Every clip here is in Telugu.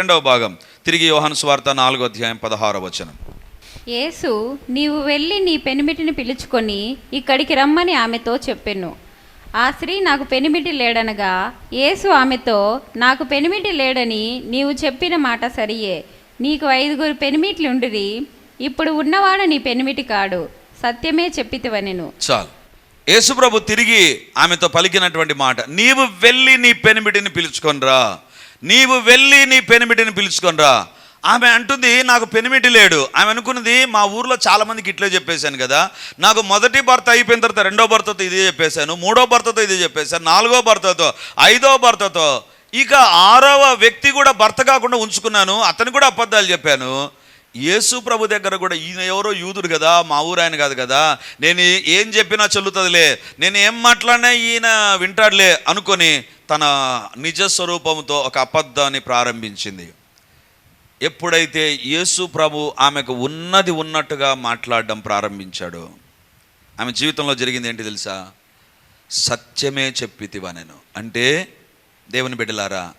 రెండవ భాగం. తిరిగి యోహాను స్వార్త నాలుగో అధ్యాయం పదహారవ వచనం. యేసు నీవు వెళ్ళి నీ పెనిమిటిని పిలుచుకొని ఇక్కడికి రమ్మని ఆమెతో చెప్పెను. ఆ స్త్రీ నాకు పెనిమిటి లేడనగా యేసు ఆమెతో నాకు పెనిమిటి లేడని నీవు చెప్పిన మాట సరియే. నీకు ఐదుగురు పెనిమిట్లుండిరి. ఇప్పుడు ఉన్నవాడు నీ పెనిమిటి కాడు. సత్యమే చెప్పితివనెను. చాలు. యేసుప్రభు తిరిగి ఆమెతో పలికినటువంటి మాట నీవు వెళ్ళి నీ పెనిమిటిని పిలుచుకొనిరా. నీవు వెళ్ళి నీ పెనిమిటిని పిలుచుకొనిరా. ఆమె అంటుంది నాకు పెనిమిటి లేడు. ఆమె అనుకున్నది మా ఊర్లో చాలామందికి ఇట్లే చెప్పేశాను కదా. నాకు మొదటి భర్త అయిపోయిన తర్వాత రెండో భర్తతో ఇదే చెప్పేశాను మూడో భర్తతో ఇదే చెప్పేశాను నాలుగో భర్తతో ఐదో భర్తతో. ఇక ఆరవ వ్యక్తి కూడా భర్త కాకుండా ఉంచుకున్నాను అతను కూడా అబద్ధాలు చెప్పాను. యేసు ప్రభు దగ్గర కూడా ఈయన ఎవరో యూదుడు కదా మా ఊరు ఆయన కాదు కదా నేను ఏం చెప్పినా చెల్లుతుందిలే నేను ఏం మాట్లాడినా ఈయన వింటాడులే అనుకొని తన నిజ స్వరూపంతో ఒక అబద్ధాన్ని ప్రారంభించింది. ఎప్పుడైతే యేసు ప్రభు ఆమెకు ఉన్నది ఉన్నట్టుగా మాట్లాడడం ప్రారంభించాడు ఆమె జీవితంలో జరిగింది ఏంటి తెలుసా? సత్యమే చెప్పితివా నేను. అంటే దేవుని బిడ్డలారా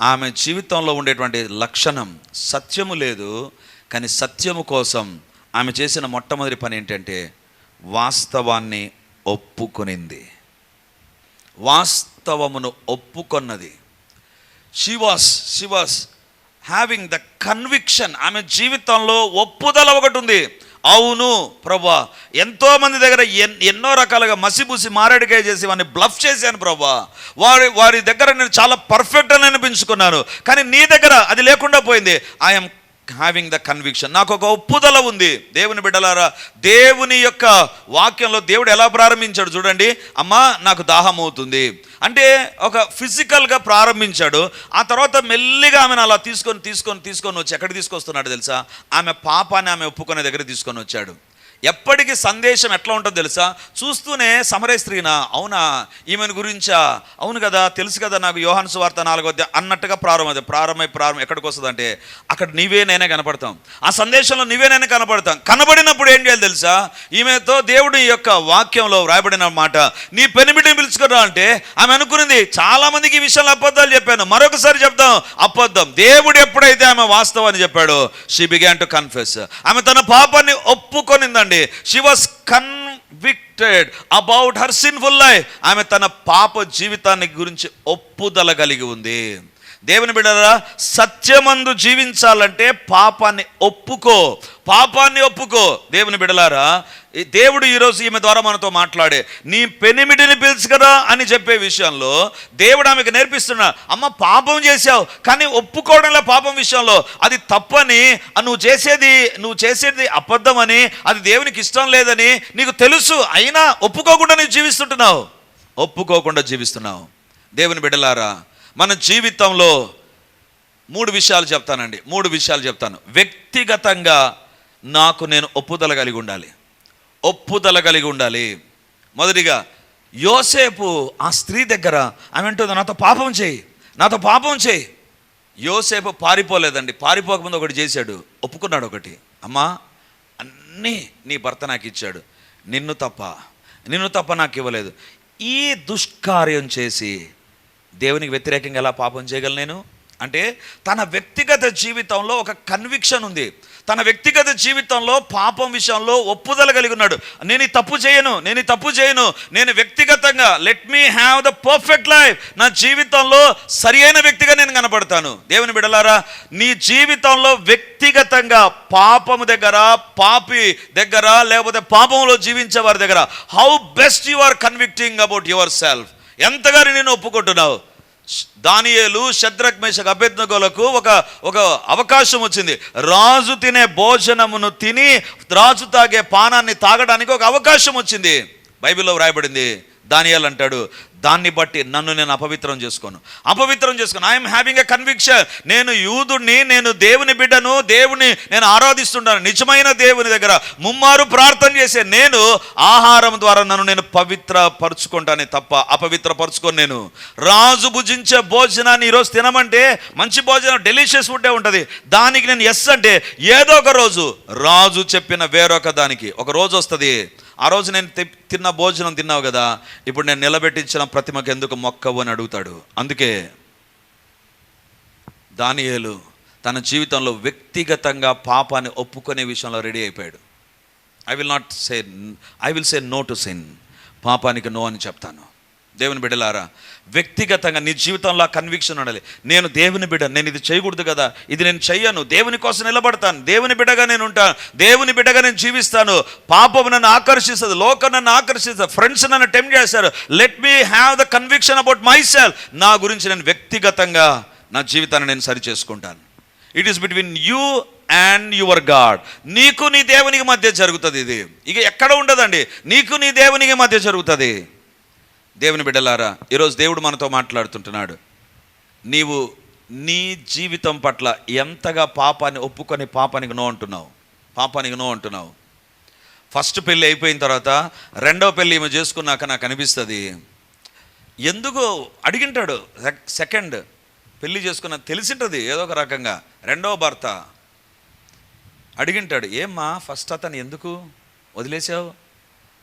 ఆమె జీవితంలో ఉండేటువంటి లక్షణం సత్యము లేదు కానీ సత్యము కోసం ఆమె చేసిన మొట్టమొదటి పని ఏంటంటే వాస్తవాన్ని ఒప్పుకొనింది. వాస్తవమును ఒప్పుకొన్నది. She was she was having the conviction ఆమె జీవితంలో ఒప్పుదల ఒకటి ఉంది. అవును ప్రభా ఎంతోమంది దగ్గర ఎన్ ఎన్నో రకాలుగా మసిబూసి మారేడుకాయ చేసి వాడిని బ్లఫ్ చేశాను ప్రభా వారి వారి దగ్గర నేను చాలా పర్ఫెక్ట్ అని అనిపించుకున్నాను. కానీ నీ దగ్గర అది లేకుండా పోయింది. ఐఎమ్ హ్యావింగ్ ద కన్విక్షన్ నాకు ఒక ఒప్పుదల ఉంది. దేవుని బిడ్డలారా దేవుని యొక్క వాక్యంలో దేవుడు ఎలా ప్రారంభించాడు చూడండి. అమ్మా నాకు దాహం అవుతుంది అంటే ఒక ఫిజికల్గా ప్రారంభించాడు. ఆ తర్వాత మెల్లిగా ఆమెను అలా తీసుకొని తీసుకొని తీసుకొని వచ్చి ఎక్కడ తీసుకొస్తున్నాడు తెలుసా? ఆమె పాపాన్ని ఆమె ఒప్పుకునే దగ్గర తీసుకొని వచ్చాడు. ఎప్పటికీ సందేశం ఎట్లా ఉంటుందో తెలుసా? చూస్తూనే సమరే స్త్రీనా? అవునా? ఈమెను గురించా? అవును కదా తెలుసు కదా నాకు యోహాను సువార్త నాలుగో అన్నట్టుగా ప్రారంభం ప్రారంభమై ప్రారంభం ఎక్కడికి వస్తుందంటే అక్కడ నీవే నేనే కనపడతాం. ఆ సందేశంలో నీవే నేనే కనపడతాం. కనబడినప్పుడు ఏం చేయాలి తెలుసా? ఈమెతో దేవుడి యొక్క వాక్యంలో వ్రాయబడిన మాట నీ పెనిమిటిని పిలుచుకురా అంటే ఆమె అనుకున్నది చాలామందికి ఈ విషయంలో అబద్ధాలు చెప్పాను. మరొకసారి చెప్తాం అబద్ధం. దేవుడు ఎప్పుడైతే ఆమె వాస్తవాన్ని చెప్పాడో షీ బిగాన్ టు కన్ఫెస్ ఆమె తన పాపాన్ని ఒప్పుకొనిందండి she was convicted about her sinful life ఆమె తన పాప జీవితాన్ని గురించి ఒప్పుదల కలిగి ఉంది. దేవుని బిడ్డరా సత్యమందు జీవించాలంటే పాపాన్ని ఒప్పుకో. పాపాన్ని ఒప్పుకో. దేవుని బిడలారా దేవుడు ఈరోజు ఈమె ద్వారా మనతో మాట్లాడే నీ పెనిమిడిని పిలుచు కదా అని చెప్పే విషయంలో దేవుడు ఆమెకు నేర్పిస్తున్నా అమ్మ పాపం చేశావు కానీ ఒప్పుకోవడంలో పాపం విషయంలో. అది తప్పని నువ్వు చేసేది నువ్వు చేసేది అబద్ధమని అది దేవునికి ఇష్టం లేదని నీకు తెలుసు. అయినా ఒప్పుకోకుండా నీవు జీవిస్తుంటున్నావు. ఒప్పుకోకుండా జీవిస్తున్నావు. దేవుని బిడలారా మన జీవితంలో మూడు విషయాలు చెప్తానండి. మూడు విషయాలు చెప్తాను. వ్యక్తిగతంగా నాకు నేను ఒప్పుదల కలిగి ఉండాలి. ఒప్పుదల కలిగి ఉండాలి. మొదటిగా యోసేపు ఆ స్త్రీ దగ్గర ఆమె అంటుంది నాతో పాపం చేయి. నాతో పాపం చేయి. యోసేపు పారిపోలేదండి. పారిపోకముందు ఒకటి చేశాడు. ఒప్పుకున్నాడు ఒకటి. అమ్మా అన్నీ నీ భర్త నాకు ఇచ్చాడు. నిన్ను తప్ప నిన్ను తప్ప నాకు ఇవ్వలేదు. ఈ దుష్కార్యం చేసి దేవునికి వ్యతిరేకంగా ఎలా పాపం చేయగలను నేను? అంటే తన వ్యక్తిగత జీవితంలో ఒక కన్విక్షన్ ఉంది. తన వ్యక్తిగత జీవితంలో పాపం విషయంలో ఒప్పుదల కలిగి ఉన్నాడు. నేను ఈ తప్పు చేయను నేను ఈ తప్పు చేయను. నేను వ్యక్తిగతంగా let me have the perfect life నా జీవితంలో సరి అయిన వ్యక్తిగా నేను కనపడతాను దేవుని బిడలారా నీ జీవితంలో వ్యక్తిగతంగా పాపము దగ్గర పాపి దగ్గర లేకపోతే పాపంలో జీవించే వారి దగ్గర how best you are convicting about yourself ఎంతగా నేను ఒప్పుకుంటున్నావు. దానియేలు శత్రక్ మేషక్ అభ్యర్థకులకు ఒక ఒక అవకాశం వచ్చింది. రాజు తినే భోజనమును తిని రాజు తాగే పానాన్ని తాగడానికి ఒక అవకాశం వచ్చింది. బైబిల్లో వ్రాయబడింది. దానియాలు అంటాడు దాన్ని బట్టి నన్ను నేను అపవిత్రం చేసుకోను. అపవిత్రం చేసుకోను. ఐఎమ్ హ్యావింగ్ ఎ కన్విక్షన్ నేను యూదుడిని నేను దేవుని బిడ్డను దేవుని నేను ఆరాధిస్తుంటాను. నిజమైన దేవుని దగ్గర ముమ్మారు ప్రార్థన చేసే నేను ఆహారం ద్వారా నన్ను నేను పవిత్ర పరుచుకుంటానే తప్ప అపవిత్ర పరుచుకొని నేను. రాజు భుజించే భోజనాన్ని ఈరోజు తినమంటే మంచి భోజనం డెలిషియస్ ఫుడ్డే ఉంటుంది. దానికి నేను ఎస్ అంటే ఏదో ఒక రోజు రాజు చెప్పిన వేరొక దానికి ఒక రోజు వస్తుంది. ఆ రోజు నేను తి- తిన్న భోజనం తిన్నావు కదా ఇప్పుడు నేను నిలబెట్టించిన ప్రతిమకు ఎందుకు మొక్కవు అని అడుగుతాడు. అందుకే దానియేలు తన జీవితంలో వ్యక్తిగతంగా పాపాన్ని ఒప్పుకునే విషయంలో రెడీ అయిపోయాడు. I will not say I will say no to sin పాపానికి నో అని చెప్తాను. దేవుని బిడ్డలారా వ్యక్తిగతంగా నీ జీవితంలో కన్విక్షన్ ఉండాలి. నేను దేవుని బిడ్డ నేను ఇది చేయకూడదు కదా ఇది నేను చెయ్యను దేవుని కోసం నిలబడతాను దేవుని బిడ్డగా నేను ఉంటాను దేవుని బిడ్డగా నేను జీవిస్తాను. పాపం నన్ను ఆకర్షిస్తుంది లోకం నన్ను ఆకర్షిస్తుంది ఫ్రెండ్స్ నన్ను టెంప్ చేశారు. Let me have the conviction about myself నా గురించి నేను వ్యక్తిగతంగా నా జీవితాన్ని నేను సరి చేసుకుంటాను it is between you and your God నీకు నీ దేవునికి మధ్య జరుగుతుంది ఇది. ఇక ఎక్కడ ఉండదండి? నీకు నీ దేవునికి మధ్య జరుగుతుంది. దేవుని బిడ్డలారా ఈరోజు దేవుడు మనతో మాట్లాడుతుంటున్నాడు. నీవు నీ జీవితం పట్ల ఎంతగా పాపాన్ని ఒప్పుకొని పాపానికి నో అంటున్నావు? పాపానికి నో అంటున్నావు. ఫస్ట్ పెళ్ళి అయిపోయిన తర్వాత రెండవ పెళ్ళి ఈమె చేసుకున్నాక నాకు అనిపిస్తుంది ఎందుకు అడిగింటాడు సెక్- సెకండ్ పెళ్ళి చేసుకున్న తెలిసింటది ఏదో ఒక రకంగా రెండవ భర్త. అడిగింటాడు ఏమ్మా ఫస్ట్ అతను ఎందుకు వదిలేసావు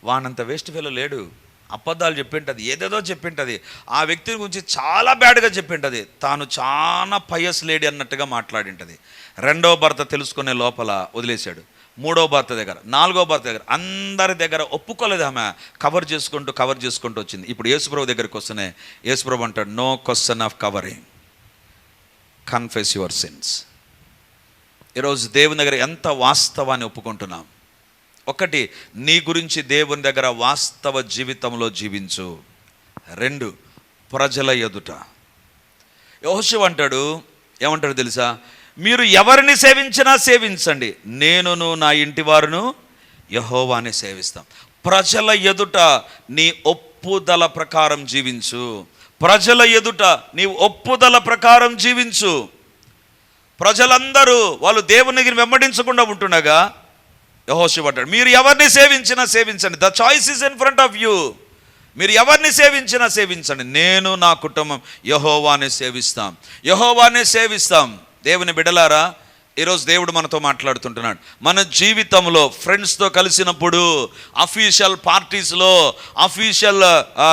వానంత వేస్ట్ ఫెలో లేడు. అబద్ధాలు చెప్పింటది ఏదేదో చెప్పింటది. ఆ వ్యక్తి గురించి చాలా బ్యాడ్గా చెప్పింటది. తాను చాలా పయస్ లేడీ అన్నట్టుగా మాట్లాడింటది. రెండో భర్త తెలుసుకునే లోపల వదిలేశాడు. మూడో భర్త దగ్గర నాలుగో భర్త దగ్గర అందరి దగ్గర ఒప్పుకోలేదు ఆమె. కవర్ చేసుకుంటూ కవర్ చేసుకుంటూ వచ్చింది. ఇప్పుడు యేసుప్రభు దగ్గరికి వస్తేనే యేసుప్రభు అంటాడు no question of covering confess your sins ఈరోజు దేవుని దగ్గర ఎంత వాస్తవాన్ని ఒప్పుకుంటున్నాం? ఒకటి నీ గురించి దేవుని దగ్గర వాస్తవ జీవితంలో జీవించు. రెండు ప్రజల ఎదుట. యోషు అంటాడు ఏమంటాడు తెలుసా? మీరు ఎవరిని సేవించినా సేవించండి. నేనును నా ఇంటి వారును యహోవాని సేవిస్తాం. ప్రజల ఎదుట నీ ఒప్పుదల ప్రకారం జీవించు. ప్రజల ఎదుట నీ ఒప్పుదల ప్రకారం జీవించు. ప్రజలందరూ వాళ్ళు దేవుని వెంబడించకుండా ఉంటుండగా యహోషు అంటాడు మీరు ఎవరిని సేవించినా సేవించండి. The choice is in front of you మీరు ఎవరిని సేవించినా సేవించండి. నేను నా కుటుంబం యహోవానే సేవిస్తాం. యహోవానే సేవిస్తాం. దేవుని బిడలారా ఈరోజు దేవుడు మనతో మాట్లాడుతుంటున్నాడు. మన జీవితంలో ఫ్రెండ్స్తో కలిసినప్పుడు అఫీషియల్ పార్టీస్లో అఫీషియల్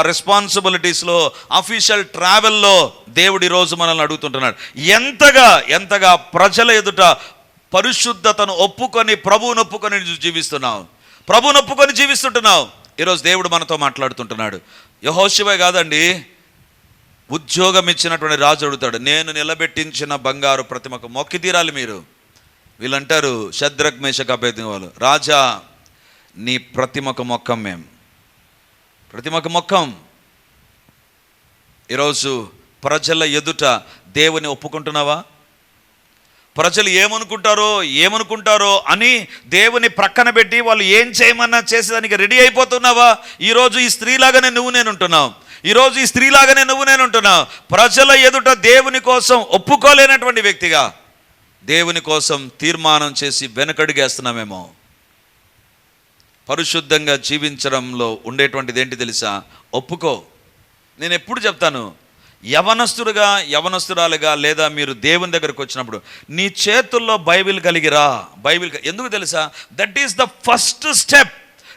రెస్పాన్సిబిలిటీస్లో అఫీషియల్ ట్రావెల్లో దేవుడు ఈరోజు మనల్ని అడుగుతుంటున్నాడు. ఎంతగా ఎంతగా ప్రజల ఎదుట పరిశుద్ధతను ఒప్పుకొని ప్రభువును ఒప్పుకొని జీవిస్తున్నావు. ప్రభువును ఒప్పుకొని జీవిస్తుంటున్నావు. ఈరోజు దేవుడు మనతో మాట్లాడుతుంటున్నాడు. యహోశివే కాదండి ఉద్యోగం ఇచ్చినటువంటి రాజు అడుగుతాడు నేను నిలబెట్టించిన బంగారు ప్రతిమకు మొక్కి తీరాలి మీరు. వీళ్ళంటారు శద్రక్ మేషక వాళ్ళు రాజా నీ ప్రతిమకు మొక్కం మేము ప్రతిమకు మొక్కం. ఈరోజు ప్రజల ఎదుట దేవుని ఒప్పుకుంటున్నావా? ప్రజలు ఏమనుకుంటారో ఏమనుకుంటారో అని దేవుని ప్రక్కన పెట్టి వాళ్ళు ఏం చేయమన్నా చేసేదానికి రెడీ అయిపోతున్నావా? ఈరోజు ఈ స్త్రీలాగానే నువ్వు నేను ఉంటున్నావు ఈరోజు ఈ స్త్రీలాగానే నువ్వు నేను ఉంటున్నావు ప్రజల ఎదుట దేవుని కోసం ఒప్పుకోలేనటువంటి వ్యక్తిగా దేవుని కోసం తీర్మానం చేసి వెనకడుగేస్తున్నామేమో. పరిశుద్ధంగా జీవించడంలో ఉండేటువంటిది ఏంటి తెలుసా? ఒప్పుకో. నేను ఎప్పుడు చెప్తాను? యవనస్తుడుగా యవనస్తురాలుగా లేదా మీరు దేవుని దగ్గరకు వచ్చినప్పుడు నీ చేతుల్లో బైబిల్ కలిగిరా. బైబిల్ ఎందుకు తెలుసా? That is the first step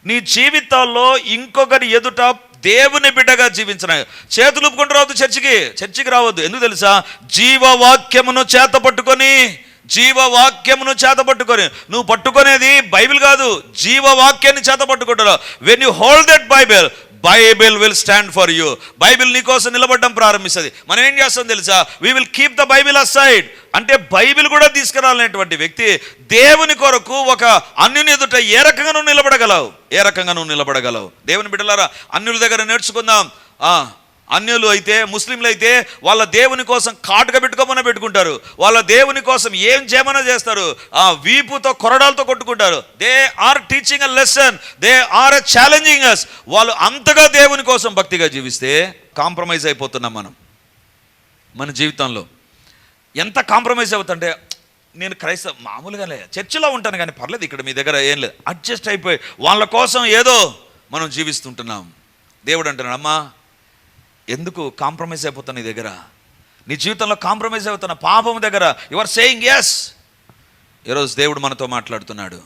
నీ జీవితాల్లో ఇంకొకరి ఎదుట దేవుని బిడ్డగా జీవించిన చేతులు ఒప్పుకుంటూ రావద్దు చర్చికి చర్చికి రావద్దు. ఎందుకు తెలుసా? జీవవాక్యమును చేత పట్టుకొని జీవవాక్యమును చేత పట్టుకొని. నువ్వు పట్టుకునేది బైబిల్ కాదు జీవవాక్యాన్ని చేత పట్టుకుంటారు when you hold that bible bible will stand for you. Bible నీ కోసం నిలబడడం ప్రారంభిస్తుంది. మనం ఏం చేస్తాం తెలుసా? We will keep the bible aside అంటే బైబిల్ కూడా తీసుకురాలనేటువంటి వ్యక్తి దేవుని కొరకు ఒక అన్యుని ఎదుట ఏ రకంగా నువ్వు నిలబడగలవు? ఏ రకంగా నువ్వు నిలబడగలవు? దేవుని బిడ్డలారా అన్యుల దగ్గర నేర్చుకుందాం. ఆ, అన్యులు అయితే ముస్లింలు అయితే వాళ్ళ దేవుని కోసం కాటుక పెట్టుకోమని పెట్టుకుంటారు. వాళ్ళ దేవుని కోసం ఏం చేయమన్నా చేస్తారు? ఆ వీపుతో కొరడాలతో కొట్టుకుంటారు. They are teaching a lesson they are challenging us వాళ్ళు అంతగా దేవుని కోసం భక్తిగా జీవిస్తే కాంప్రమైజ్ అయిపోతున్నాం మనం. మన జీవితంలో. ఎంత కాంప్రమైజ్ అవుతుంటే నేను క్రైస్తవ మామూలుగానే చర్చిలో ఉంటాను కానీ పర్లేదు ఇక్కడ మీ దగ్గర ఏం లేదు. అడ్జస్ట్ అయిపోయి వాళ్ళ కోసం ఏదో మనం జీవిస్తుంటున్నాం. దేవుడు అంటున్నాడు అమ్మా ఎందుకు కాంప్రమైజ్ అయిపోతాను నీ దగ్గర? నీ జీవితంలో కాంప్రమైజ్ అవుతున్న పాపం దగ్గర. యు ఆర్ సేయింగ్ ఎస్ ఈరోజు దేవుడు మనతో మాట్లాడుతున్నాడు.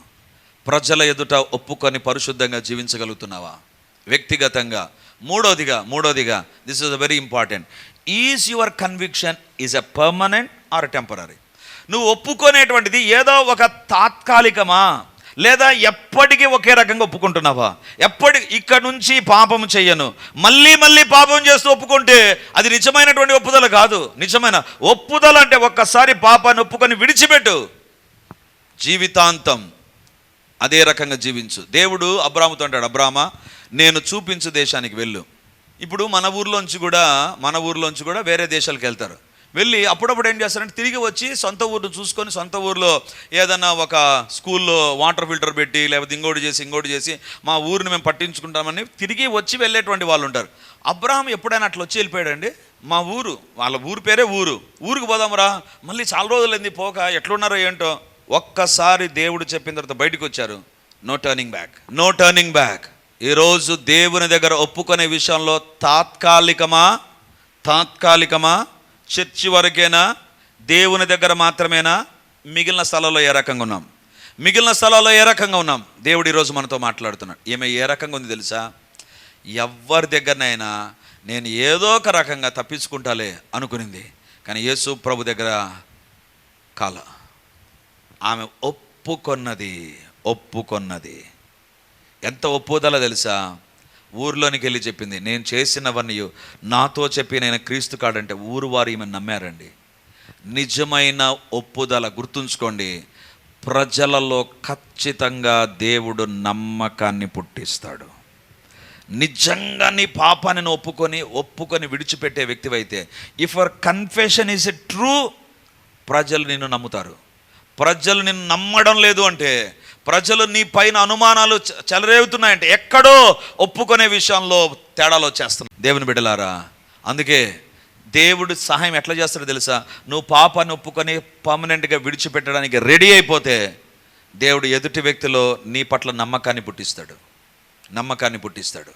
ప్రజల ఎదుట ఒప్పుకొని పరిశుద్ధంగా జీవించగలుగుతున్నావా? వ్యక్తిగతంగా. మూడోదిగా మూడోదిగా this is very important is your conviction is a permanent or temporary నువ్వు ఒప్పుకునేటువంటిది ఏదో ఒక తాత్కాలికమా? లేదా ఎప్పటికీ ఒకే రకంగా ఒప్పుకుంటున్నావా? ఎప్పటి ఇక్కడ నుంచి పాపం చెయ్యను మళ్ళీ మళ్ళీ పాపం చేస్తూ ఒప్పుకుంటే అది నిజమైనటువంటి ఒప్పుదల కాదు. నిజమైన ఒప్పుదల అంటే ఒక్కసారి పాపాన్ని ఒప్పుకొని విడిచిపెట్టు. జీవితాంతం అదే రకంగా జీవించు. దేవుడు అబ్రాముతో అంటాడు అబ్రామా నేను చూపించు దేశానికి వెళ్ళు. ఇప్పుడు మన ఊర్లోంచి కూడా మన ఊర్లోంచి కూడా వేరే దేశాలకు వెళ్తారు. వెళ్ళి అప్పుడప్పుడు ఏం చేస్తారంటే తిరిగి వచ్చి సొంత ఊరు చూసుకొని సొంత ఊర్లో ఏదన్నా ఒక స్కూల్లో వాటర్ ఫిల్టర్ పెట్టి లేకపోతే ఇంకోటి చేసి ఇంకోటి చేసి మా ఊరిని మేము పట్టించుకుంటామని తిరిగి వచ్చి వెళ్ళేటువంటి వాళ్ళు ఉంటారు. అబ్రహాం ఎప్పుడైనా అట్లా వచ్చి వెళ్ళిపోయాడండి? మా ఊరు వాళ్ళ ఊరు పేరే ఊరు. ఊరికి పోదాంరా మళ్ళీ చాలా రోజులైంది పోక ఎట్లున్నారో ఏంటో? ఒక్కసారి దేవుడు చెప్పిన తర్వాత బయటకు వచ్చారు. No turning back no turning back ఈరోజు దేవుని దగ్గర ఒప్పుకునే విషయంలో తాత్కాలికమా? తాత్కాలికమా? చర్చి వరకేనా? దేవుని దగ్గర మాత్రమేనా? మిగిలిన స్థలాల్లో ఏ రకంగా ఉన్నాం? మిగిలిన స్థలాల్లో ఏ రకంగా ఉన్నాం? దేవుడు ఈరోజు మనతో మాట్లాడుతున్నాడు. ఈమె ఏ రకంగా ఉంది తెలుసా? ఎవరి దగ్గరనైనా నేను ఏదో ఒక రకంగా తప్పించుకుంటాలే అనుకునింది. కానీ యేసు ప్రభు దగ్గర కాల. ఆమె ఒప్పుకొన్నది ఒప్పుకొన్నది. ఎంత ఒప్పుదల తెలుసా? ఊర్లోనికి వెళ్ళి చెప్పింది నేను చేసినవన్నీ నాతో చెప్పి నేను క్రీస్తు కాడంటే ఊరు వారు ఈమె నమ్మారండి. నిజమైన ఒప్పుదల గుర్తుంచుకోండి ప్రజలలో ఖచ్చితంగా దేవుడు నమ్మకాన్ని పుట్టిస్తాడు. నిజంగా నీ పాపాన్ని ఒప్పుకొని ఒప్పుకొని విడిచిపెట్టే వ్యక్తివైతే if our confession is a true ప్రజలు నిన్ను నమ్ముతారు. ప్రజలు నిన్ను నమ్మడం లేదు అంటే ప్రజలు నీ పైన అనుమానాలు చ- చెలరేగుతున్నాయంటే ఎక్కడో ఒప్పుకునే విషయంలో తేడాలు వచ్చేస్తున్నాయి. దేవుని బిడ్డలారా అందుకే దేవుడు సహాయం ఎట్లా చేస్తాడో తెలుసా? నువ్వు పాపాన్ని ఒప్పుకొని పర్మనెంట్గా విడిచిపెట్టడానికి రెడీ అయిపోతే దేవుడు ఎదుటి వ్యక్తిలో నీ పట్ల నమ్మకాన్ని పుట్టిస్తాడు. నమ్మకాన్ని పుట్టిస్తాడు.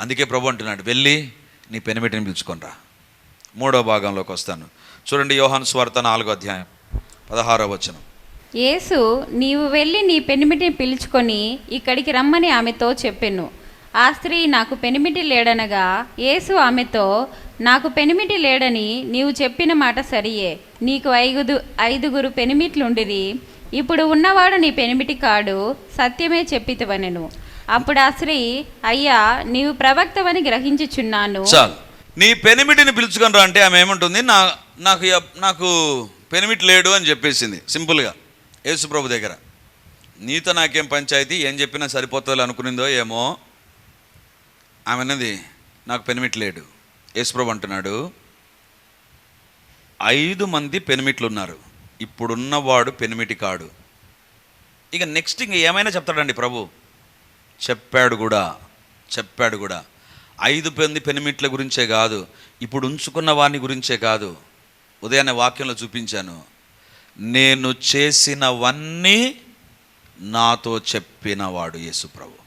అందుకే ప్రభు అంటున్నాడు వెళ్ళి నీ పెనిమిటిని పిలుచుకొనిరా. మూడో భాగంలోకి వస్తాను. చూడండి యోహాను స్వార్త నాలుగో అధ్యాయం పదహారో వచనం. యేసు నీవు వెళ్ళి నీ పెనిమిటిని పిలుచుకొని ఇక్కడికి రమ్మని ఆమెతో చెప్పెను. ఆ స్త్రీ నాకు పెనిమిటి లేడనగా యేసు ఆమెతో నాకు పెనిమిటి లేడని నీవు చెప్పిన మాట సరియే. నీకు ఐగుదు ఐదుగురు పెనిమిట్లుండిరి. ఇప్పుడు ఉన్నవాడు నీ పెనిమిటి కాడు సత్యమే చెప్పితవనెను. అప్పుడు ఆ స్త్రీ అయ్యా నీవు ప్రవక్తవని గ్రహించుచున్నాను. చాలు. నీ పెనిమిటిని పిలుచుకొని రా అంటే ఆమె ఏమంటుంది? నా నాకు నాకు పెనిమిటి లేడు అని చెప్పేసింది. సింపుల్గా. యేసు ప్రభు దగ్గర. నీతో నాకేం పంచాయతీ? ఏం చెప్పినా సరిపోతుంది అనుకునిందో ఏమో? ఆమె అన్నది నాకు పెనిమిట్ లేడు. యేసుప్రభు అంటున్నాడు ఐదు మంది పెనిమిట్లు ఉన్నారు ఇప్పుడున్నవాడు పెనిమిటి కాడు. ఇక నెక్స్ట్ ఇంక ఏమైనా చెప్తాడండి ప్రభు? చెప్పాడు కూడా చెప్పాడు కూడా. ఐదు మంది పెనిమిట్ల గురించే కాదు ఇప్పుడు ఉంచుకున్న వారిని గురించే కాదు. ఉదయాన్నే వాక్యంలో చూపించాను. నేను చేసినవన్నీ నాతో చెప్పినవాడు యేసుప్రభు.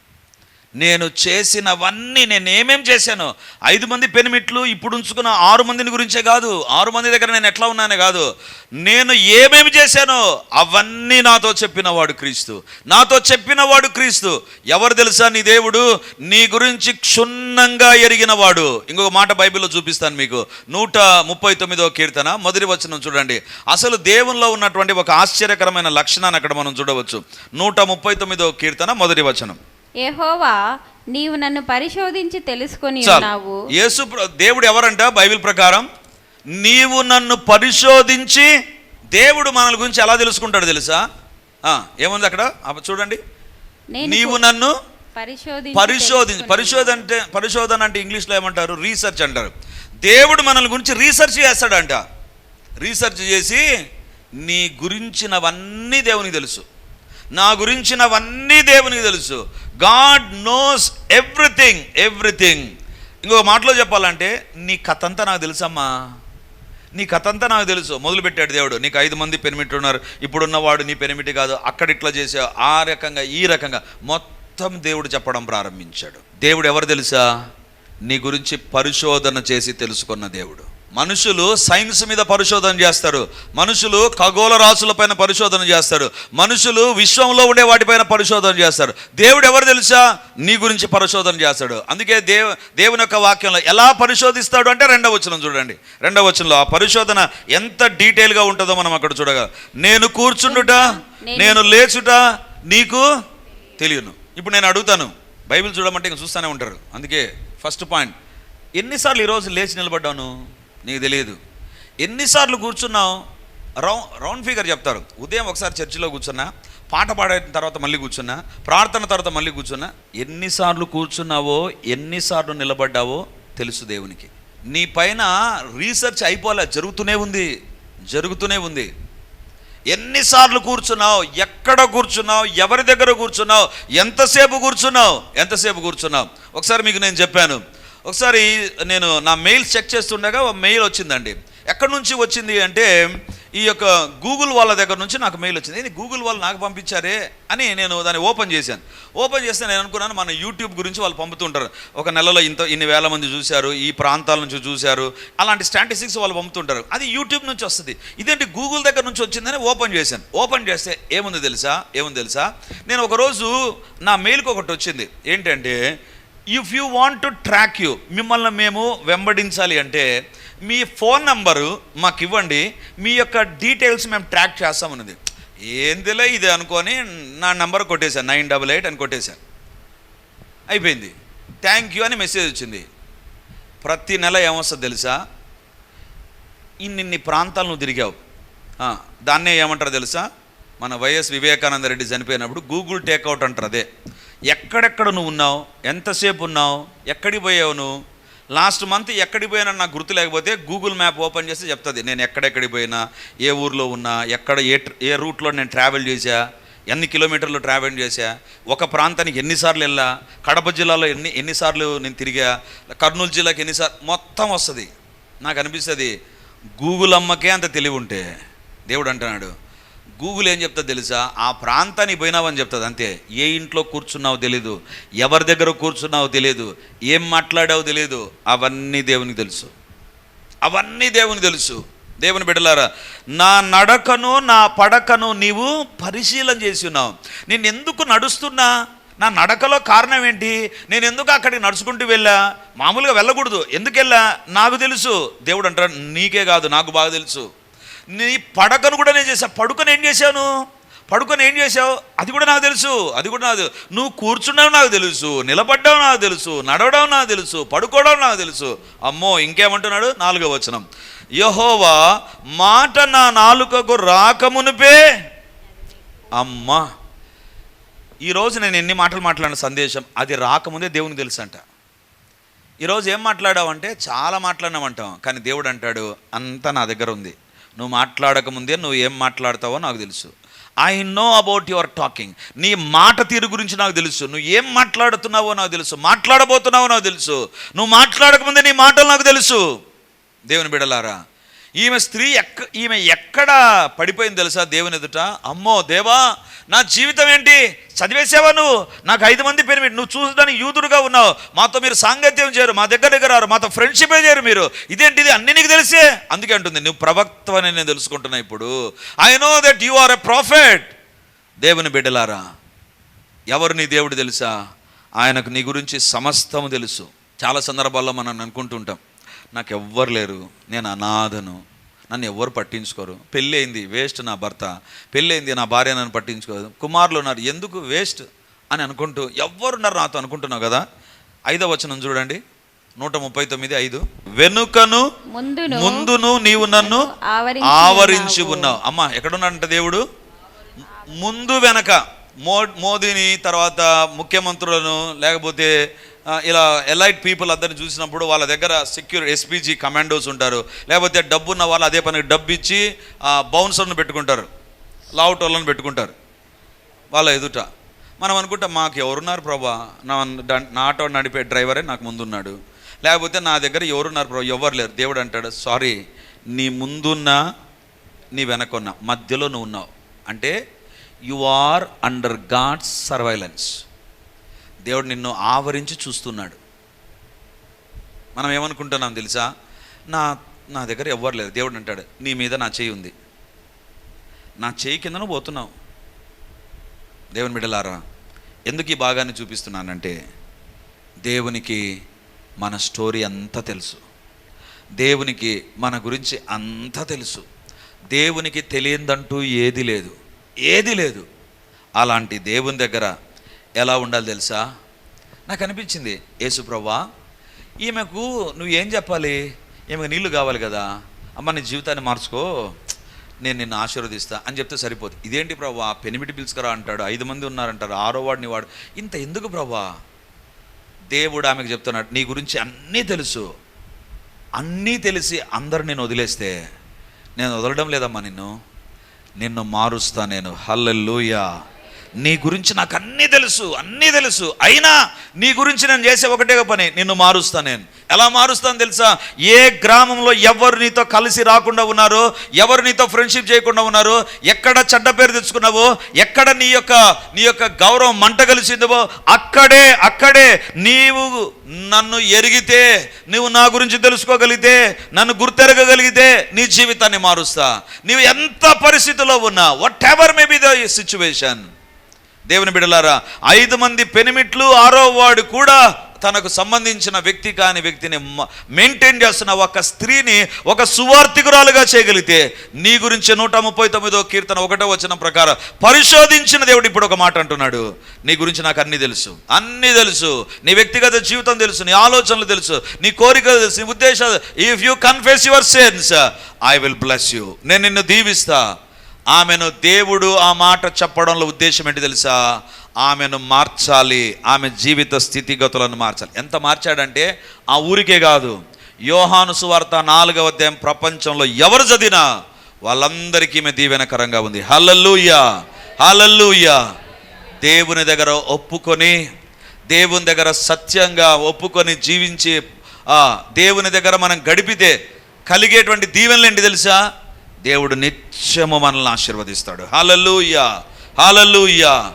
నేను చేసినవన్నీ నేనేమేం చేశాను? ఐదు మంది పెనిమిట్లు ఇప్పుడు ఉంచుకున్న ఆరు మందిని గురించే కాదు ఆరు మంది దగ్గర నేను ఎట్లా ఉన్నానే కాదు. నేను ఏమేమి చేశానో అవన్నీ నాతో చెప్పినవాడు క్రీస్తు. నాతో చెప్పినవాడు క్రీస్తు. ఎవరు తెలుసా నీ దేవుడు? నీ గురించి క్షుణ్ణంగా ఎరిగినవాడు. ఇంకొక మాట బైబిల్లో చూపిస్తాను మీకు. నూట ముప్పై తొమ్మిదో కీర్తన మొదటి వచనం చూడండి. అసలు దేవునిలో ఉన్నటువంటి ఒక ఆశ్చర్యకరమైన లక్షణాన్ని అక్కడ మనం చూడవచ్చు. నూట ముప్పై తొమ్మిదో కీర్తన మొదటి వచనం. యెహోవా నీవు నన్ను పరిశోధించి తెలుసుకొని ఉన్నావు. యేసు దేవుడు ఎవరంట బైబిల్ ప్రకారం? నీవు నన్ను పరిశోధించి దేవుడు మన గురించి ఎలా తెలుసుకుంటాడు తెలుసా? ఆ, ఏముంది అక్కడ? చూడండి. నీవు నన్ను పరిశోధించి పరిశోధన అంటే పరిశోధన అంటే ఇంగ్లీష్లో ఏమంటారు? రీసెర్చ్ అంటారు. దేవుడు మనల్ని గురించి రీసెర్చ్ చేస్తాడంట. రీసెర్చ్ చేసి నీ గురించినవన్నీ దేవునికి తెలుసు. నా గురించినవన్నీ దేవునికి తెలుసు. గాడ్ నోస్ ఎవ్రీథింగ్ ఎవ్రీథింగ్ ఇంకొక మాటలో చెప్పాలంటే నీ కథ అంతా నాకు తెలుసమ్మా. నీ కథ అంతా నాకు తెలుసు. మొదలుపెట్టాడు దేవుడు. నీకు ఐదు మంది పెనిమిటి ఉన్నారు ఇప్పుడున్నవాడు నీ పెనిమిటి కాదు. అక్కడ ఇట్లా చేసావు ఆ రకంగా ఈ రకంగా. మొత్తం దేవుడు చెప్పడం ప్రారంభించాడు. దేవుడు ఎవరు తెలుసా? నీ గురించి పరిశోధన చేసి తెలుసుకున్న దేవుడు. మనుషులు సైన్స్ మీద పరిశోధన చేస్తారు. మనుషులు ఖగోళ రాశులపైన పరిశోధన చేస్తారు. మనుషులు విశ్వంలో ఉండే వాటిపైన పరిశోధన చేస్తారు. దేవుడు ఎవరు తెలుసా? నీ గురించి పరిశోధన చేస్తాడు. అందుకే దేవ దేవుని యొక్క వాక్యంలో ఎలా పరిశోధిస్తాడు అంటే రెండవ వచనం చూడండి. రెండవ వచనంలో ఆ పరిశోధన ఎంత డీటెయిల్గా ఉంటుందో మనం అక్కడ చూడగా నేను కూర్చుండుట నేను లేచుట నీకు తెలియను. ఇప్పుడు నేను అడుగుతాను. బైబిల్ చూడమంటే ఇంకా చూస్తూనే ఉంటారు. అందుకే ఫస్ట్ పాయింట్. ఎన్నిసార్లు ఈరోజు లేచి నిలబడ్డాను? నీకు తెలియదు ఎన్నిసార్లు కూర్చున్నావు? రౌ రౌండ్ ఫిగర్ చెప్తారు. ఉదయం ఒకసారి చర్చిలో కూర్చున్నా పాట పాడిన తర్వాత మళ్ళీ కూర్చున్నా ప్రార్థన తర్వాత మళ్ళీ కూర్చున్నా ఎన్నిసార్లు కూర్చున్నావో ఎన్నిసార్లు నిలబడ్డావో తెలుసు దేవునికి. నీ పైన రీసెర్చ్ అయిపోలే జరుగుతూనే ఉంది జరుగుతూనే ఉంది. ఎన్నిసార్లు కూర్చున్నావు? ఎక్కడ కూర్చున్నావు? ఎవరి దగ్గర కూర్చున్నావు? ఎంతసేపు కూర్చున్నావు? ఎంతసేపు కూర్చున్నావు? ఒకసారి మీకు నేను చెప్పాను. ఒకసారి నేను నా మెయిల్స్ చెక్ చేస్తుండగా ఒక మెయిల్ వచ్చిందండి. ఎక్కడి నుంచి వచ్చింది అంటే ఈ యొక్క గూగుల్ వాళ్ళ దగ్గర నుంచి నాకు మెయిల్ వచ్చింది. ఇది గూగుల్ వాళ్ళు నాకు పంపించారే అని నేను దాన్ని ఓపెన్ చేశాను. ఓపెన్ చేస్తే నేను అనుకున్నాను మన యూట్యూబ్ గురించి వాళ్ళు పంపుతుంటారు. ఒక నెలలో ఇంత ఇన్ని వేల మంది చూశారు ఈ ప్రాంతాల నుంచి చూశారు అలాంటి స్టాటిస్టిక్స్ వాళ్ళు పంపుతుంటారు. అది యూట్యూబ్ నుంచి వస్తుంది. ఇదేంటి గూగుల్ దగ్గర నుంచి వచ్చిందని ఓపెన్ చేశాను. ఓపెన్ చేస్తే ఏముంది తెలుసా? ఏముంది తెలుసా? నేను ఒకరోజు నా మెయిల్కి ఒకటి వచ్చింది. ఏంటంటే if you want to track you మిమ్మల్ని మేము వెంబడించాలి అంటే మీ ఫోన్ నంబరు మాకు ఇవ్వండి మీ యొక్క డీటెయిల్స్ మేము ట్రాక్ చేస్తామన్నది ఏందిలే ఇది అనుకొని నా నంబర్ కొట్టేశాను నైన్ డబల్ ఎయిట్ అని కొట్టేశాను అయిపోయింది. థ్యాంక్ యూ అని మెసేజ్ వచ్చింది. ప్రతి నెల ఏమొస్తుంది తెలుసా? ఇన్నిన్ని ప్రాంతాలు నువ్వు తిరిగావు. దాన్నే ఏమంటారు తెలుసా? మన వైఎస్ వివేకానంద రెడ్డి చనిపోయినప్పుడు గూగుల్ టేక్అవుట్ అంటారు అదే. ఎక్కడెక్కడ నువ్వు ఉన్నావు? ఎంతసేపు ఉన్నావు? ఎక్కడికి పోయావు నువ్వు? లాస్ట్ మంత్ ఎక్కడికి పోయినా నాకు గుర్తు లేకపోతే గూగుల్ మ్యాప్ ఓపెన్ చేస్తే చెప్తుంది. నేను ఎక్కడెక్కడికి పోయినా? ఏ ఊర్లో ఉన్నా? ఎక్కడ ఏ ట్ర- ఏ రూట్లో నేను ట్రావెల్ చేశా? ఎన్ని కిలోమీటర్లు ట్రావెల్ చేశా? ఒక ప్రాంతానికి ఎన్నిసార్లు వెళ్ళా? కడప జిల్లాలో ఎన్ని ఎన్నిసార్లు నేను తిరిగా? కర్నూలు జిల్లాకి ఎన్నిసార్లు మొత్తం వస్తుంది. నాకు అనిపిస్తుంది గూగుల్ అమ్మకే అంత తెలివి ఉంటే దేవుడు అంటున్నాడు గూగుల్ ఏం చెప్తా తెలుసా? ఆ ప్రాంతానికి పోయినావని చెప్తుంది అంతే. ఏ ఇంట్లో కూర్చున్నావో తెలియదు ఎవరి దగ్గర కూర్చున్నావో తెలియదు ఏం మాట్లాడావో తెలియదు అవన్నీ దేవునికి తెలుసు. అవన్నీ దేవునికి తెలుసు. దేవుని బిడ్డలారా నా నడకను నా పడకను నీవు పరిశీలన చేసి ఉన్నావు. నేను ఎందుకు నడుస్తున్నా? నా నడకలో కారణం ఏంటి? నేను ఎందుకు అక్కడికి నడుచుకుంటూ వెళ్ళా? మామూలుగా వెళ్ళకూడదు. ఎందుకు వెళ్ళా? నాకు తెలుసు. దేవుడు అంటాడు నీకే కాదు నాకు బాగా తెలుసు. నీ పడకను కూడా నేను చేశాను పడుకొని ఏం చేశాను? పడుకొని ఏం చేసావు అది కూడా నాకు తెలుసు అది కూడా నాకు తెలుసు. నువ్వు కూర్చున్నావు నాకు తెలుసు నిలబడ్డావు నాకు తెలుసు నడవడం నాకు తెలుసు పడుకోవడం నాకు తెలుసు. అమ్మో ఇంకేమంటున్నాడు? నాలుగో వచనం. యహోవా మాట నా నాలుకకు రాకమునుపే అమ్మా ఈరోజు నేను ఎన్ని మాటలు మాట్లాడిన సందేశం అది రాకముందే దేవునికి తెలుసు అంట ఈరోజు ఏం మాట్లాడావంటే చాలా మాట్లాడినామంటాం కానీ దేవుడు అంటాడు అంతా నా దగ్గర ఉంది. నువ్వు మాట్లాడకముందే నువ్వు ఏం మాట్లాడతావో నాకు తెలుసు. I know about your talking నీ మాట తీరు గురించి నాకు తెలుసు. నువ్వు ఏం మాట్లాడుతున్నావో నాకు తెలుసు. మాట్లాడబోతున్నావో నాకు తెలుసు. నువ్వు మాట్లాడకముందే నీ మాటలు నాకు తెలుసు. దేవుని బిడలారా ఈమె స్త్రీ ఎక్క ఈమె ఎక్కడ పడిపోయింది తెలుసా దేవుని ఎదుట? అమ్మో దేవా నా జీవితం ఏంటి? చదివేసావా నువ్వు? నాకు ఐదు మంది పేరు మీరు నువ్వు చూసడానికి యూదుడుగా ఉన్నావు. మాతో మీరు సాంగత్యం చేయరు మా దగ్గర దగ్గర రారు మాతో ఫ్రెండ్షిప్ చేయరు మీరు. ఇదేంటిది అన్ని నీకు తెలిసే? అందుకే అంటుంది నువ్వు ప్రవక్త అని నేను తెలుసుకుంటున్నా ఇప్పుడు. I know that you are a prophet దేవుని బిడ్డలారా ఎవరు నీ దేవుడు తెలుసా? ఆయనకు నీ గురించి సమస్తము తెలుసు. చాలా సందర్భాల్లో మనం అనుకుంటుంటాం. నాకు ఎవ్వరు లేరు. నేను అనాథను. నన్ను ఎవ్వరు పట్టించుకోరు. పెళ్ళి అయింది వేస్ట్ నా భర్త. పెళ్ళి అయింది నా భార్య నన్ను పట్టించుకోదు. కుమారులు ఉన్నారు. ఎందుకు వేస్ట్ అని అనుకుంటూ ఎవ్వరున్నారు నాతో అనుకుంటున్నావు కదా? ఐదో వచనం చూడండి. నూట ముప్పై తొమ్మిది ఐదు. వెనుకను ముందును నీవు నన్ను ఆవరించి. ఉన్నావు. అమ్మ ఎక్కడున్నాడంట దేవుడు? ముందు వెనక. మో మోదీని తర్వాత ముఖ్యమంత్రులను లేకపోతే ఇలా ఎలైట్ పీపుల్ అందరిని చూసినప్పుడు వాళ్ళ దగ్గర సెక్యూర్ ఎస్పీజీ కమాండోస్ ఉంటారు. లేకపోతే డబ్బున్న వాళ్ళు అదే పనికి డబ్బు ఇచ్చి బౌన్సర్ను పెట్టుకుంటారు. లావుటోళ్ళని పెట్టుకుంటారు. వాళ్ళ ఎదుట. మనం అనుకుంటాం మాకు ఎవరున్నారు ప్రభా? నా నా ఆటో నడిపే డ్రైవరే నాకు ముందున్నాడు. లేకపోతే నా దగ్గర ఎవరున్నారు ప్రభా? ఎవరు లేరు. దేవుడు అంటాడు సారీ నీ ముందున్నా నీ వెనకున్నా మధ్యలో నువ్వు ఉన్నావు. అంటే you are under God's surveillance దేవుడు నిన్ను ఆవరించి చూస్తున్నాడు. మనం ఏమనుకుంటున్నాం తెలుసా? నా నా దగ్గర ఎవ్వరు లేదు దేవుడు అంటాడు నీ మీద నా చేయి ఉంది. నా చేయి కిందను పోతున్నావు. దేవుని బిడ్డలారా ఎందుకు ఈ భాగాన్ని చూపిస్తున్నానంటే దేవునికి మన స్టోరీ అంతా తెలుసు. దేవునికి మన గురించి అంతా తెలుసు. దేవునికి తెలియదంటూ ఏది లేదు. ఏది లేదు. అలాంటి దేవుని దగ్గర ఎలా ఉండాలి తెలుసా? నాకు అనిపించింది యేసుప్రవ్వా ఈమెకు నువ్వు ఏం చెప్పాలి? ఈమెకు నీళ్ళు కావాలి కదా. అమ్మ నీ జీవితాన్ని మార్చుకో. నేను నిన్ను ఆశీర్వదిస్తా. అని చెప్తే సరిపోదు. ఇదేంటి ప్రభా పెనిమిటి పిలుచుకురా అంటాడు. ఐదు మంది ఉన్నారంటారు. ఆరో వాడిని వాడు. ఇంత ఎందుకు ప్రభా దేవుడు ఆమెకు చెప్తున్నాడు నీ గురించి అన్నీ తెలుసు. అన్నీ తెలిసి అందరు నేను వదిలేస్తే నేను వదలడం లేదమ్మా నిన్ను. నిన్ను మారుస్తా నేను. హల్లెలూయా. నీ గురించి నాకు అన్నీ తెలుసు అన్నీ తెలుసు. అయినా నీ గురించి నేను చేసే ఒకటే పని నిన్ను మారుస్తా నేను. ఎలా మారుస్తాను తెలుసా? ఏ గ్రామంలో ఎవరు నీతో కలిసి రాకుండా ఉన్నారో ఎవరు నీతో ఫ్రెండ్షిప్ చేయకుండా ఉన్నారో ఎక్కడ చెడ్డ పేరు తెచ్చుకున్నావో ఎక్కడ నీ యొక్క నీ యొక్క గౌరవం మంట కలిసిందో అక్కడే అక్కడే నీవు నన్ను ఎరిగితే నువ్వు నా గురించి తెలుసుకోగలిగితే నన్ను గుర్తెరగగలిగితే నీ జీవితాన్ని మారుస్తా. నీవు ఎంత పరిస్థితిలో ఉన్నా whatever may be the situation దేవుని బిడలారా ఐదు మంది పెనిమిట్లు ఆరో వాడు కూడా తనకు సంబంధించిన వ్యక్తి కాని వ్యక్తిని మెయింటైన్ చేస్తున్న ఒక స్త్రీని ఒక సువార్థికురాలుగా చేయగలిగితే నీ గురించి నూట ముప్పై తొమ్మిదో కీర్తన ఒకటో వచ్చిన ప్రకారం పరిశోధించిన దేవుడు ఇప్పుడు ఒక మాట అంటున్నాడు. నీ గురించి నాకు అన్నీ తెలుసు. అన్నీ తెలుసు. నీ వ్యక్తిగత జీవితం తెలుసు. నీ ఆలోచనలు తెలుసు. నీ కోరికలు తెలుసు. నీ ఉద్దేశాలు if you confess your sins I will bless you నేను నిన్ను దీవిస్తా. ఆమెను దేవుడు ఆ మాట చెప్పడంలో ఉద్దేశం ఏంటి తెలుసా? ఆమెను మార్చాలి ఆమె జీవిత స్థితిగతులను మార్చాలి. ఎంత మార్చాడంటే ఆ ఊరికే కాదు. యోహాను సువార్త నాలుగవ అధ్యాయం ప్రపంచంలో ఎవరు చదివినా వాళ్ళందరికీ ఈమె దీవెనకరంగా ఉంది. హల్లల్లుయ్యా హల్లల్లుయ్యా దేవుని దగ్గర ఒప్పుకొని దేవుని దగ్గర సత్యంగా ఒప్పుకొని జీవించి దేవుని దగ్గర మనం గడిపితే కలిగేటువంటి దీవెనలు ఏంటి తెలుసా? దేవుడు నిత్యము మనల్ని ఆశీర్వదిస్తాడు. హాలల్లుయ్యా హాలల్లుయ్యా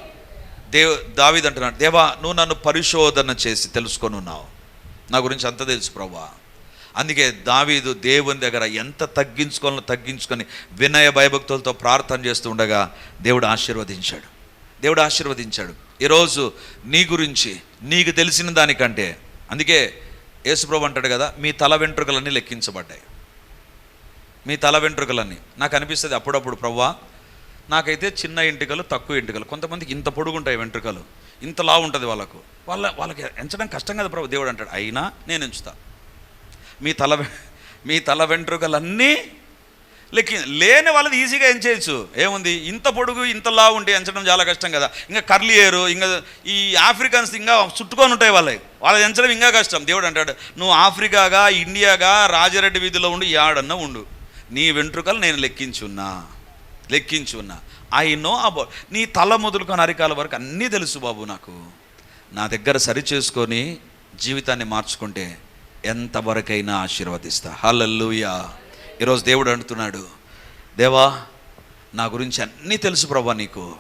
దేవ్ దావిద్ అంటున్నాడు దేవా నువ్వు నన్ను పరిశోధన చేసి తెలుసుకొని ఉన్నావు. నా గురించి అంత తెలుసు ప్రభా అందుకే దావీదు దేవుని దగ్గర ఎంత తగ్గించుకోవాలో తగ్గించుకొని వినయ భయభక్తులతో ప్రార్థన చేస్తూ ఉండగా దేవుడు ఆశీర్వదించాడు. దేవుడు ఆశీర్వదించాడు. ఈరోజు నీ గురించి నీకు తెలిసిన దానికంటే అందుకే యేసుప్రభు అంటాడు కదా మీ తల వెంట్రుకలన్నీ లెక్కించబడ్డాయి. మీ తల వెంట్రుకలన్నీ. నాకు అనిపిస్తుంది అప్పుడప్పుడు ప్రవ్వా నాకైతే చిన్న ఎంటుకలు తక్కువ ఎంటుకలు కొంతమందికి ఇంత పొడుగుంటాయి వెంట్రుకలు. ఇంతలా ఉంటుంది వాళ్ళకు. వాళ్ళ వాళ్ళకి ఎంచడం కష్టం కదా ప్రభు దేవుడు అంటాడు. అయినా నేను ఎంచుతా. మీ తల మీ తల వెంట్రుకలన్నీ లెక్కి లేని వాళ్ళది ఈజీగా ఎంచేయచ్చు. ఏముంది? ఇంత పొడుగు ఇంతలా ఉంటే ఎంచడం చాలా కష్టం కదా. ఇంకా కర్లీ ఏరు ఇంకా ఈ ఆఫ్రికన్స్ ఇంకా చుట్టుకొని ఉంటాయి వాళ్ళవి వాళ్ళది ఎంచడం ఇంకా కష్టం. దేవుడు అంటాడు నువ్వు ఆఫ్రికాగా ఇండియాగా రాజారెడ్డి వీధిలో ఉండి యాడన్నా ఉండు. నీ వెంట్రుకలు నేను లెక్కించున్నా. లెక్కించున్నా. ఐ నో అబౌట్ నీ తల మొదలుకొని అరికాల వరకు అన్నీ తెలుసు బాబు నాకు. నా దగ్గర సరి చేసుకొని జీవితాన్ని మార్చుకుంటే ఎంతవరకైనా ఆశీర్వదిస్తా. హల్లెలూయా ఈరోజు దేవుడు అంటున్నాడు దేవా నా గురించి అన్నీ తెలుసు ప్రభా నీకు.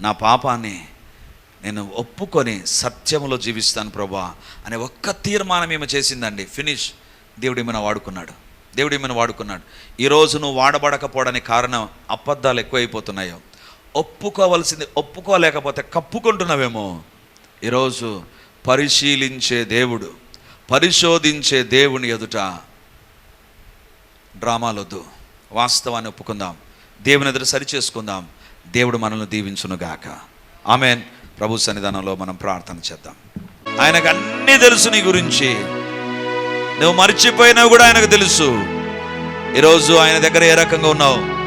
నా పాపాన్ని నేను ఒప్పుకొని సత్యంలో జీవిస్తాను ప్రభా అనే ఒక్క తీర్మానం ఏమో చేసిందండి. ఫినిష్ దేవుడు ఏమైనా వాడుకున్నాడు. దేవుడు ఏమైనా వాడుకున్నాడు? ఈరోజు నువ్వు వాడబడకపోవడానికి కారణం అబద్ధాలు ఎక్కువైపోతున్నాయో. ఒప్పుకోవలసింది ఒప్పుకోలేకపోతే కప్పుకుంటున్నావేమో. ఈరోజు పరిశీలించే దేవుడు పరిశోధించే దేవుని ఎదుట డ్రామాలొద్దు వాస్తవాన్ని ఒప్పుకుందాం. దేవుని ఎదుట సరి చేసుకుందాం దేవుడు మనల్ని దీవించునుగాక. ఆమెన్. ప్రభు సన్నిధానంలో మనం ప్రార్థన చేద్దాం. ఆయనకు అన్నీ తెలుసు నీ గురించి. నువ్వు మర్చిపోయినా కూడా ఆయనకు తెలుసు. ఈరోజు ఆయన దగ్గర ఏ రకంగా ఉన్నావు?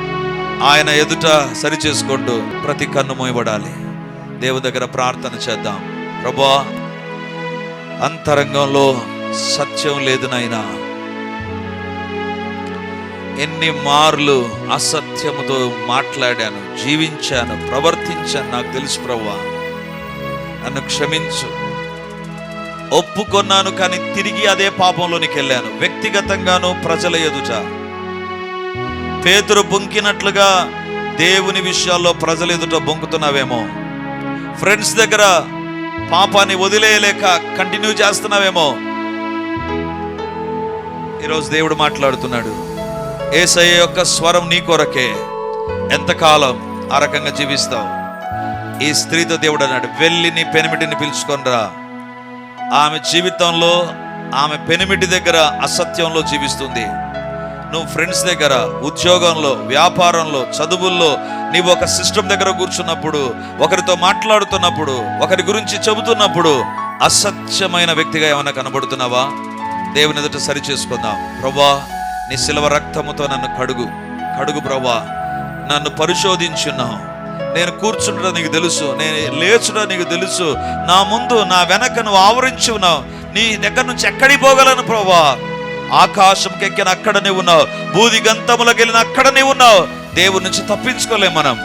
ఆయన ఎదుట సరి చేసుకుంటూ ప్రతి కన్ను మోయబడాలి. దేవుని దగ్గర ప్రార్థన చేద్దాం. ప్రభా అంతరంగంలో సత్యం లేదు నాయనా. ఎన్ని మార్లు అసత్యముతో మాట్లాడాను జీవించాను ప్రవర్తించాను నాకు తెలుసు ప్రభా. నన్ను క్షమించు. ఒప్పుకొన్నాను కానీ తిరిగి అదే పాపంలోనికి వెళ్ళాను. వ్యక్తిగతంగాను ప్రజల ఎదుట. పేతురు బొంకినట్లుగా దేవుని విషయాల్లో ప్రజల ఎదుట బొంకుతున్నావేమో. ఫ్రెండ్స్ దగ్గర పాపాన్ని వదిలేయలేక కంటిన్యూ చేస్తున్నావేమో. ఈరోజు దేవుడు మాట్లాడుతున్నాడు. ఏసయ్య యొక్క స్వరం నీ కొరకే. ఎంతకాలం ఆ రకంగా జీవిస్తావు? ఈ స్త్రీతో దేవుడు అన్నాడు వెళ్ళి నీ పెనిమిటిని పిలుచుకొనిరా. ఆమె జీవితంలో ఆమె పెనిమిటి దగ్గర అసత్యంలో జీవిస్తుంది. నువ్వు ఫ్రెండ్స్ దగ్గర ఉద్యోగంలో వ్యాపారంలో చదువుల్లో నీవు ఒక సిస్టమ్ దగ్గర కూర్చున్నప్పుడు ఒకరితో మాట్లాడుతున్నప్పుడు ఒకరి గురించి చెబుతున్నప్పుడు అసత్యమైన వ్యక్తిగా ఏమైనా కనబడుతున్నావా? దేవుని ఎదుట సరి చేసుకుందాం. ప్రభా నీ శిలవ రక్తముతో నన్ను కడుగు. కడుగు ప్రభా నన్ను పరిశోధించున్నావు. నేను కూర్చుంటా నీకు తెలుసు. నేను లేచుడా నీకు తెలుసు. నా ముందు నా వెనక నువ్వు ఆవరించి ఉన్నావు. నీ దగ్గర నుంచి ఎక్కడికి పోగలను ప్రభా ఆకాశంకి ఎక్కిన అక్కడ నీవు ఉన్నావు. బూది గంతములకు వెళ్ళిన అక్కడ నీవు ఉన్నావు. దేవుడి నుంచి తప్పించుకోలేం మనం.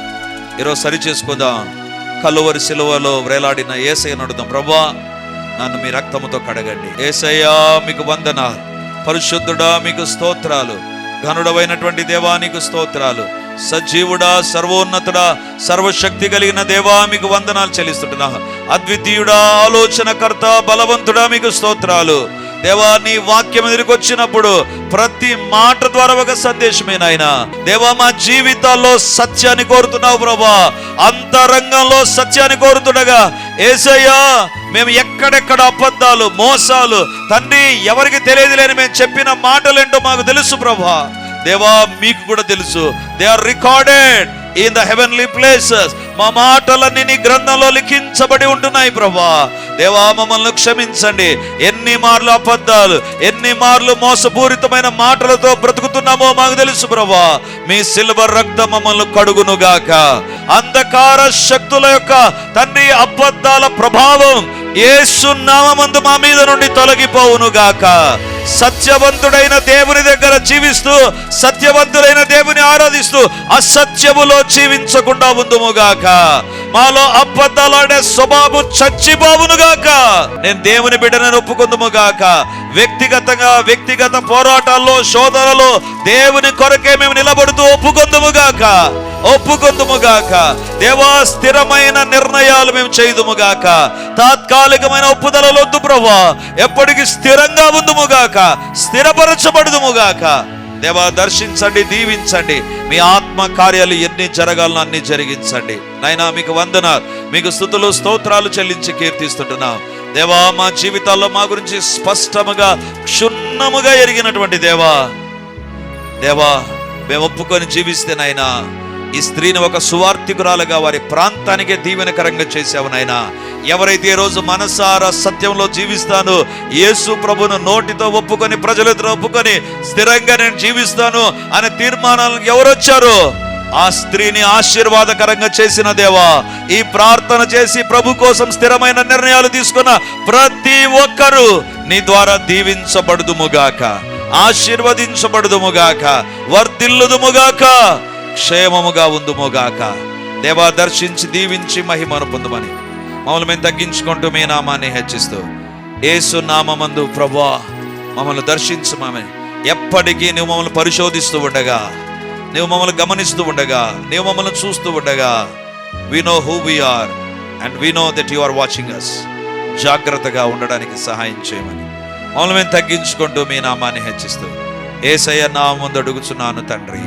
ఈరోజు సరి చేసుకుందాం. కలువరి సిలువలో వేలాడిన ఏసయ్య నడుదాం ప్రభా నన్ను మీ రక్తముతో కడగండి. ఏసయ్యా మీకు వందనాలు. పరిశుద్ధుడా మీకు స్తోత్రాలు. ఘనుడవైనటువంటి దేవా నీకు స్తోత్రాలు. సజీవుడా సర్వోన్నతుడా సర్వశక్తి కలిగిన దేవా మీకు వందనాలు చెల్లిస్తుంటున్నా. అద్వితీయుడా ఆలోచనకర్త బలవంతుడా మీకు స్తోత్రాలు. దేవా నీ వాక్యం ఎదురుకు వచ్చినప్పుడు ప్రతి మాట ద్వారా ఒక సందేశమే నాయన. దేవా మా జీవితాల్లో సత్యాన్ని కోరుతున్నావు ప్రభా. అంతరంగంలో సత్యాన్ని కోరుతుండగా ఏసయ్యా మేము ఎక్కడెక్కడ అబద్ధాలు మోసాలు తండ్రి ఎవరికి తెలియదు లేని మేము చెప్పిన మాటలేంటో మాకు తెలుసు ప్రభా. దేవా మీకు కూడా తెలుసు. They are recorded in the heavenly places మా మాటలన్నీ నీ గ్రంథంలో లిఖించబడి ఉంటున్నాయి ప్రభా. దేవా మమ్మల్ని క్షమించండి. ఎన్ని మార్లు అబద్ధాలు ఎన్ని మార్లు మోసపూరితమైన మాటలతో బ్రతుకుతున్నామో మాకు తెలుసు ప్రభా. మీ సిల్వర్ రక్తం మమ్మల్ని కడుగునుగాక. అంధకార శక్తుల యొక్క తండ్రి అబద్ధాల ప్రభావం యేసు మా మీద నుండి తొలగిపోవును గాక సత్యవంతుడైన దేవుని దగ్గర జీవిస్తూ సత్యవంతుడైన దేవుని ఆరాధిస్తూ అసత్యములో జీవించకుండా ఉందుముగాక. మాలో అబద్ధాలాడే స్వభావం చచ్చిపోవునుగాక నేను దేవుని బిడ్డనని ఒప్పుకుందుముగాక వ్యక్తిగతంగా వ్యక్తిగత పోరాటాల్లో శోధనలో దేవుని కొరకే మేము నిలబడుతూ ఒప్పుకొందుముగాక ఒప్పుకొందుముగాక దేవా స్థిరమైన నిర్ణయాలు మేము చేయుదుముగాక తాత్కాలికమైన ఒప్పుదలలొద్దు ప్రభా ఎప్పటికీ స్థిరంగా ఉందుముగాక స్థిరపరచబడుదుముగాక దేవా దర్శించండి దీవించండి. మీ ఆత్మ కార్యాలు ఎన్ని జరగాలని అన్ని జరిగించండి. నైనా మీకు వందన మీకు స్థుతులు స్తోత్రాలు చెల్లించి కీర్తిస్తుంటున్నాం. దేవా మా జీవితాల్లో మా గురించి స్పష్టముగా క్షుణ్ణముగా ఎరిగినటువంటి దేవా. దేవా మేము ఒప్పుకొని జీవిస్తే నాయనా ఈ స్త్రీని ఒక సువార్థికురాలుగా వారి ప్రాంతానికే దీవెనకరంగా చేసావు నాయనా. ఎవరైతే ఈ రోజు మనసారా సత్యంలో జీవిస్తాను యేసు ప్రభును నోటితో ఒప్పుకొని ప్రజలతో ఒప్పుకొని స్థిరంగా నేను జీవిస్తాను అనే తీర్మానాలకు ఎవరొచ్చారు? ఆ స్త్రీని ఆశీర్వాదకరంగా చేసిన దేవా ఈ ప్రార్థన చేసి ప్రభు కోసం స్థిరమైన నిర్ణయాలు తీసుకున్న ప్రతి ఒక్కరూ నీ ద్వారా దీవించబడుదుముగాక ఆశీర్వదించబడుదుముగాక వర్ధిల్లుదుముగాక. క్షేమముగా ఉందుమోగాక. దేవా దర్శించి దీవించి మహిమను పొందమని. మమ్మల్ని మేము తగ్గించుకుంటూ మీ నామాన్ని హెచ్చిస్తూ ఏసు నామందు ప్రభా మమ్మల్ని దర్శించమని. ఎప్పటికీ నువ్వు మమ్మల్ని పరిశోధిస్తూ ఉండగా నువ్వు మమ్మల్ని గమనిస్తూ ఉండగా నువ్వు మమ్మల్ని చూస్తూ ఉండగా. We know who we are and we know that you are watching us జాగ్రత్తగా ఉండడానికి సహాయం చేయమని. మమ్మల్ని మేము తగ్గించుకుంటూ మీ నామాన్ని హెచ్చిస్తూ ఏసయ్య నామందు అడుగుచున్నాను తండ్రి.